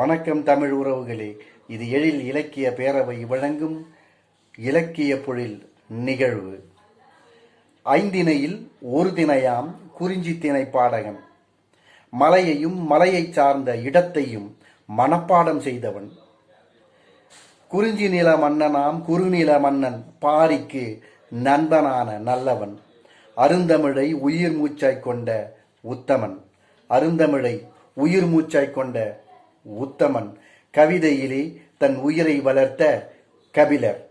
வணக்கம் தமிழ் உறவுகளே. இது எழில் இலக்கிய பேரவை வழங்கும் இலக்கிய பொழில் நிகழ்வு. ஐந்திணையில் ஒரு திணையாம் குறிஞ்சி திணை பாடகன். மலையையும் மலையைச் சார்ந்த இடத்தையும் மனப்பாடம் செய்தவன். குறிஞ்சி நில மன்னனாம் குறுநில மன்னன் பாரிக்கு நண்பனான நல்லவன். அருந்தமிழை உயிர் மூச்சாய் கொண்ட உத்தமன். அருந்தமிழை உயிர் மூச்சாய் கொண்ட உத்தமன். கவிதையிலே தன் உயிரை வளர்த்த கபிலர்.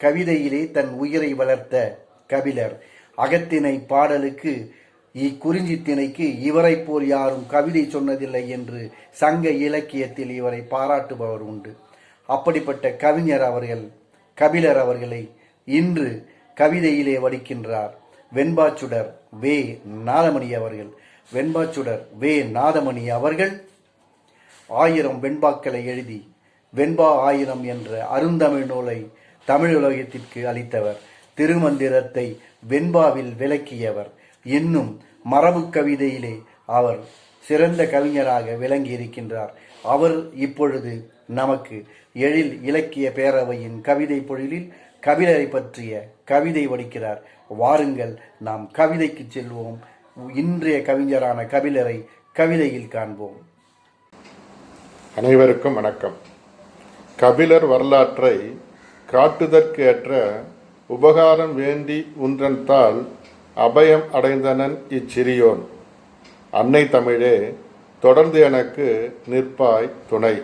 கவிதையிலே தன் உயிரை வளர்த்த கபிலர். அகத்திணை பாடலுக்கு இக்குறிஞ்சி திணைக்கு இவரைப் போல் யாரும் கவிதை சொன்னதில்லை என்று சங்க இலக்கியத்தில் இவரை பாராட்டுபவர் உண்டு. அப்படிப்பட்ட கவிஞர் அவர்கள் கபிலர் அவர்களை இன்று கவிதையிலே வடிக்கின்றார். வெண்பாச்சுடர் வே. நாதமணி அவர்கள். வெண்பாச்சுடர் வே. நாதமணி அவர்கள் ஆயிரம் வெண்பாக்களை எழுதி வெண்பா ஆயிரம் என்ற அருந்தமிழ் நூலை தமிழ் உலகத்திற்கு அளித்தவர். திருமந்திரத்தை வெண்பாவில் விளக்கியவர். இன்னும் மரபு கவிதையிலே அவர் சிறந்த கவிஞராக விளங்கி இருக்கின்றார் அவர் இப்பொழுது நமக்கு எழில் இலக்கிய பேரவையின் கவிதை பொழிலில் கபிலரை பற்றிய கவிதை வடிக்கிறார் வாருங்கள் நாம் கவிதைக்கு செல்வோம். இன்றைய கவிஞரான கபிலரை கவிதையில் காண்போம். அனைவருக்கும் வணக்கம். கபிலர் வரலாற்றை காட்டுதற்கேற்ற உபகாரம் வேண்டி உன்றன்தால் அபயம் அடைந்தனன் இச்சிறியோன். அன்னை தமிழே தொடர்ந்து எனக்கு நிற்பாய் துணை.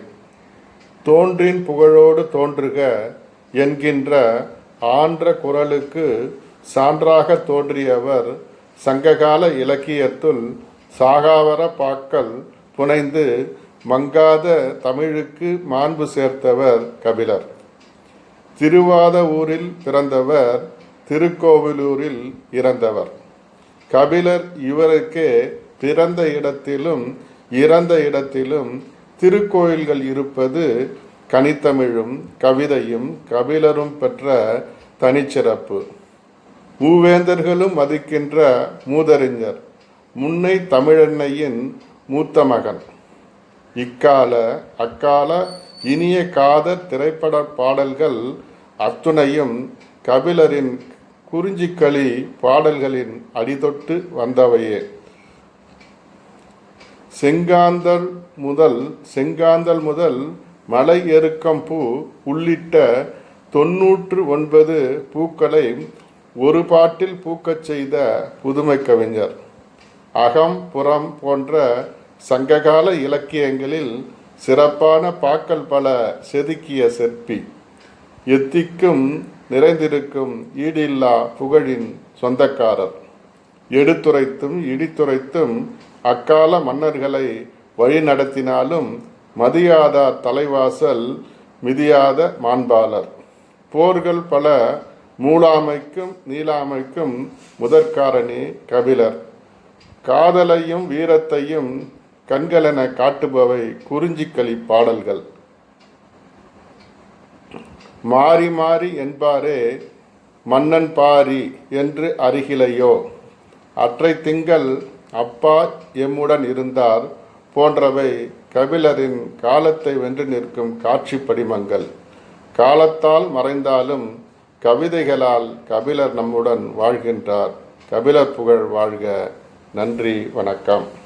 தோன்றின் புகழோடு தோன்றுக என்கின்ற ஆன்ற குரலுக்கு சான்றாக தோன்றியவர் சங்ககால இலக்கியத்துள் சாகாவர பாக்கள் புனைந்து மங்காத தமிழுக்கு மாண்பு சேர்த்தவர் கபிலர். திருவாத ஊரில் பிறந்தவர் திருக்கோவிலூரில் இறந்தவர். கபிலர் இவருக்கே பிறந்த இடத்திலும் இறந்த இடத்திலும் திருக்கோயில்கள் இருப்பது கனித்தமிழும் கவிதையும் கபிலரும் பெற்ற தனிச்சிறப்பு. மூவேந்தர்களும் மதிக்கின்ற மூதறிஞர் முன்னை தமிழன்னையின் மூத்த மகன். இக்கால அக்கால இனிய காத திரைப்பட பாடல்கள் அத்துணையும் கபிலரின் குறிஞ்சிக்களி பாடல்களின் அடிதொட்டு வந்தவையே. செங்காந்தல் முதல் செங்காந்தல் முதல் மலை எருக்கம் பூ உள்ளிட்ட தொன்னூற்று ஒன்பது பூக்களை ஒரு பாட்டில் பூக்கச் செய்த புதுமை கவிஞர். அகம் புறம் போன்ற சங்ககால இலக்கியங்களில் சிறப்பான பாக்கள் பல செதுக்கிய சிற்பி. எத்திக்கும் நிறைந்திருக்கும் ஈடில்லா புகழின் சொந்தக்காரர். எடுத்துரைத்தும் இடித்துரைத்தும் அக்கால மன்னர்களை வழிநடத்தினாலும் மதியாதா தலைவாசல் மிதியாத மாண்பாளர் போர்கள் பல மூலாமைக்கும் நீலாமைக்கும் முதற்காரணி கபிலர். காதலையும் வீரத்தையும் கண்களென காட்டுபவை குறிஞ்சிக்களி பாடல்கள். மாறி மாறி என்பாரே மன்னன் பாரி என்று அருகிலையோ. அற்றை திங்கள் அப்பா எம்முடன் இருந்தார் போன்றவை கபிலரின் காலத்தை வென்று நிற்கும் காட்சி படிமங்கள். காலத்தால் மறைந்தாலும் கவிதைகளால் கபிலர் நம்முடன் வாழ்கின்றார். கபிலர் புகழ் வாழ்க. நன்றி வணக்கம்.